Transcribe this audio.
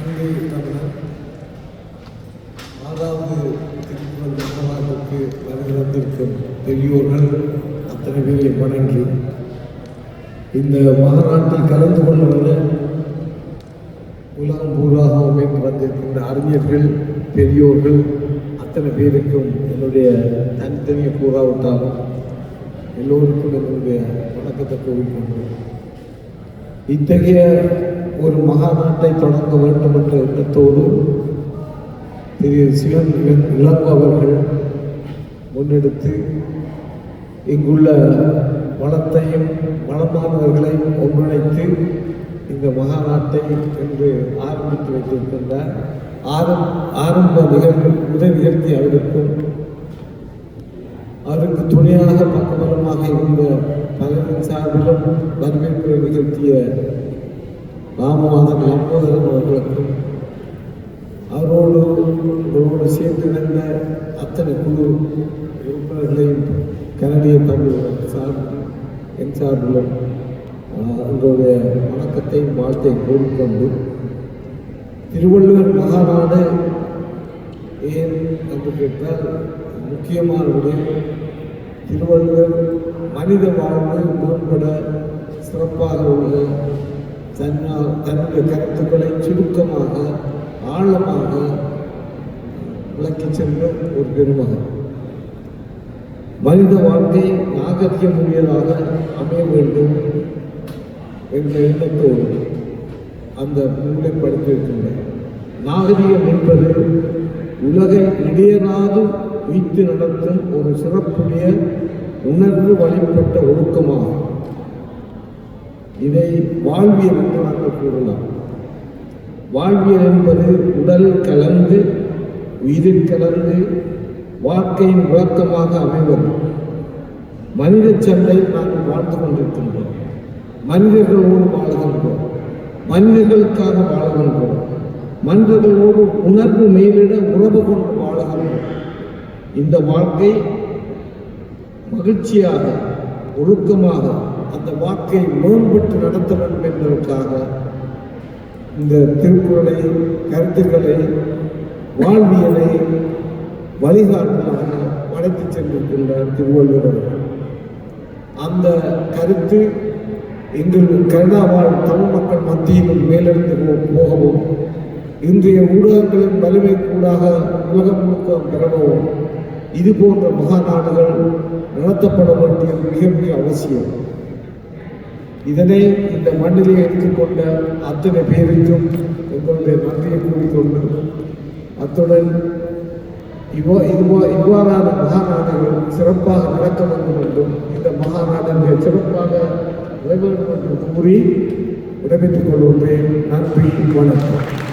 நன்றி தமிழர் ஆறாவது திருப்பூர் மாநாட்டுக்கு வருகை வந்திருக்கும் பெரியோர்கள் அத்தனை பேரை வணங்கி இந்த மாநாட்டில் கலந்து கொள்வதில் உலகம் பூராக என்று வந்திருக்கின்ற அறிஞர்கள் பெரியோர்கள் அத்தனை பேருக்கும் என்னுடைய தனித்தனியை கூறாவிட்டாலும் எல்லோருக்கும் என்னுடைய வணக்கத்தை கூறிக்கொண்டு இத்தகைய ஒரு மகாநாட்டை தொடங்க வேண்டும் என்ற எண்ணத்தோடு திரு சிவன் இளங்கோ அவர்கள் முன்னெடுத்து இங்குள்ள வளத்தையும் வளமானவர்களையும் ஒன்றிணைத்து இந்த மகாநாட்டை என்று ஆரம்பித்து வைத்திருக்கின்றார் ஆரம் ஆரம்ப நிகழ்வு முதல் நிகழ்த்தி அவருக்கும் அவருக்கு துணையாக பக்கபலமாக இருந்த பலரின் சார்பிலும் வரவேற்பை நிகழ்த்திய ராமநாதன் லம்போதரன் அவர்களுக்கும் அவரோடு அவரோடு சேர்ந்து இருந்த அத்தனை குழு உறுப்பினர்களையும் கனடிய தமிழ் சார்பு என் சார்பிலும் உங்களுடைய வணக்கத்தையும் வாழ்த்தை கூறிக்கொண்டு திருவள்ளுவர் மகாநாடு ஏன் என்று கேட்டால் முக்கியமான விடயம் திருவள்ளுவர் மனித வாழ்வு மேம்பட சிறப்பாக உள்ள தன்னால் தன்னுடைய கருத்துக்களை சுருக்கமாக ஆழமாக விளக்கிச் சென்ற ஒரு பெருமகன். மனித வாழ்க்கை நாகரிகமுடையதாக அமைய வேண்டும் என்ற எண்ணத்தோடு அந்த நூலை படித்திருக்கின்றார் நாகரிகம் என்பது உலகை இடையனாது வைத்து நடத்தும் ஒரு சிறப்புடைய உணர்வு வழிபட்ட ஒழுக்கமாகும். இதை வாழ்வியல் என்று நாங்கள் கூறலாம். வாழ்வியல் என்பது உடல் கலந்து உயிரில் கலந்து வாழ்க்கையின் விளக்கமாக அமைவது. மனித சந்தை நாங்கள் வாழ்ந்து கொண்டிருக்கின்றோம். மனிதர்களோடு வாழ்கின்றோம். மனிதர்களுக்காக வாழ்கின்றோம். மனிதர்களோடு உணர்வு மேலிட உறவு கொண்டு வாழ்கின்றோம். இந்த வாழ்க்கை மகிழ்ச்சியாக ஒழுக்கமாக அந்த வாக்கை மேம்பட்டு நடத்த வேண்டும் என்பதற்காக இந்த திருக்குறளை கருத்துக்களை வாழ்வியலை வழிகாட்டலாக வளர்த்து சென்றிருக்கின்றார் திருவள்ளுவர் அந்த கருத்து எங்கள் கனடா வாழ் தமிழ் மக்கள் மத்தியிலும் மேலெடுத்து போகவும் இன்றைய ஊடகங்களின் வலிமை கூடாக உலகம் முழுக்க பெறவும் இது போன்ற மகாநாடுகள் நடத்தப்பட வேண்டியது மிக மிக அவசியம். இதனை இந்த மண்ணிலே எடுத்துக்கொண்ட அத்தனை பேருக்கும் எங்களுடைய நன்றியை கூறிக்கொண்டு அத்துடன் இவ்வா இவ்வா இவ்வாறான மகாநாடுகள் சிறப்பாக நடக்க வேண்டும் என்றும் இந்த மகாநாடு சிறப்பாக நடைபெறும் என்று கூறி விடைபெற்றுக் கொள்கின்றேன். நன்றி வணக்கம்.